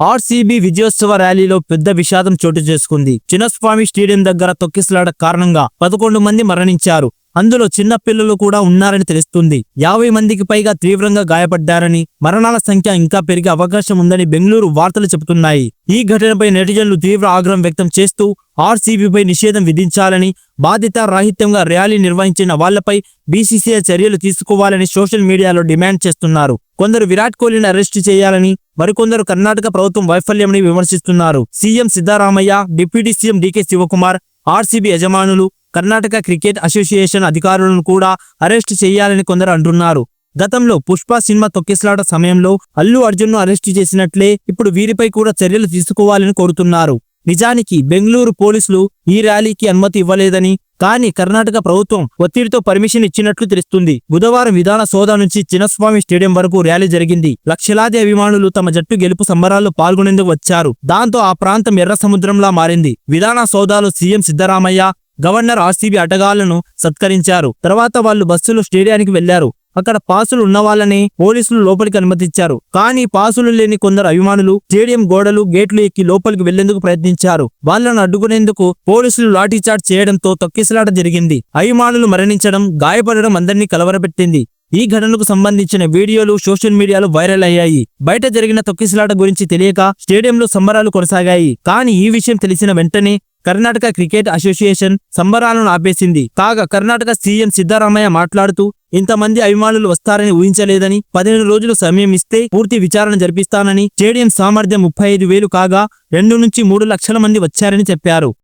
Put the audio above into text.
RCB విజయోత్సవ ర్యాలీలో పెద్ద విషాదం చోటు చేసుకుంది. చిన్నస్వామి స్టేడియం దగ్గర తొక్కిసలాట కారణంగా పదకొండు మంది మరణించారు. అందులో చిన్న పిల్లలు కూడా ఉన్నారని తెలుస్తుంది. యాభై మందికి పైగా తీవ్రంగా గాయపడ్డారని మరణాల సంఖ్య ఇంకా పెరిగే అవకాశం ఉందని బెంగళూరు వార్తలు చెబుతున్నాయి. ఈ ఘటనపై నెటిజన్లు తీవ్ర ఆగ్రహం వ్యక్తం చేస్తూ ఆర్సీబీపై నిషేధం విధించాలని బాధ్యత రాహిత్యంగా ర్యాలీ నిర్వహించిన వాళ్ళపై బీసీసీఐ చర్యలు తీసుకోవాలని సోషల్ మీడియాలో డిమాండ్ చేస్తున్నారు. కొందరు విరాట్ కోహ్లీని అరెస్టు చేయాలని మరికొందరు కర్ణాటక ప్రభుత్వం వైఫల్యంని విమర్శిస్తున్నారు. CM Siddaramaiah deputy CM DK Shivakumar RCB యజమానులు కర్ణాటక క్రికెట్ అసోసియేషన్ అధికారులను కూడా అరెస్ట్ చేయాలని కొందరు అంటున్నారు. గతంలో పుష్ప సినిమా తొక్కిసలాట సమయంలో అల్లు అర్జున్ను అరెస్టు చేసినట్లే ఇప్పుడు వీరిపై కూడా చర్యలు తీసుకోవాలని కోరుతున్నారు. నిజానికి బెంగళూరు పోలీసులు ఈ ర్యాలీకి అనుమతి ఇవ్వలేదని కానీ కర్ణాటక ప్రభుత్వం ఒత్తిడితో పర్మిషన్ ఇచ్చినట్లు తెలుస్తుంది. బుధవారం విధాన సోదా నుంచి చిన్నస్వామి స్టేడియం వరకు ర్యాలీ జరిగింది. లక్షలాది అభిమానులు తమ జట్టు గెలుపు సంబరాల్లో పాల్గొనేందుకు వచ్చారు. దాంతో ఆ ప్రాంతం ఎర్ర సముద్రంలా మారింది. విధాన సోదాలో సీఎం సిద్ధరామయ్య గవర్నర్ ఆర్సీబీ అటగాళ్ళను సత్కరించారు. తర్వాత వాళ్ళు బస్సులో స్టేడియానికి వెళ్ళారు. అక్కడ పాసులు ఉన్న వాళ్ళని పోలీసులు లోపలికి అనుమతించారు. కానీ పాసులు లేని కొందరు అభిమానులు స్టేడియం గోడలు గేట్లు ఎక్కి లోపలికి వెళ్ళేందుకు ప్రయత్నించారు. వాళ్ళను అడ్డుకునేందుకు పోలీసులు లాఠీచార్జ్ చేయడంతో తొక్కిసలాట జరిగింది. అభిమానులు మరణించడం గాయపడడం అందరినీ కలవరపెట్టింది. ఈ ఘటనకు సంబంధించిన వీడియోలు సోషల్ మీడియాలో వైరల్ అయ్యాయి. బయట జరిగిన తొక్కిసలాట గురించి తెలియక స్టేడియంలో సంబరాలు కొనసాగాయి. కానీ ఈ విషయం తెలిసిన వెంటనే కర్ణాటక క్రికెట్ అసోసియేషన్ సంబరాలను ఆపేసింది. కాగా కర్ణాటక సీఎం సిద్ధరామయ్య మాట్లాడుతూ ఇంతమంది అభిమానులు వస్తారని ఊహించలేదని పదిహేను రోజులు సమయం ఇస్తే పూర్తి విచారణ జరిపిస్తానని స్టేడియం సామర్థ్యం ముప్పై ఐదు వేలు కాగా రెండు నుంచి మూడు లక్షల మంది వచ్చారని చెప్పారు.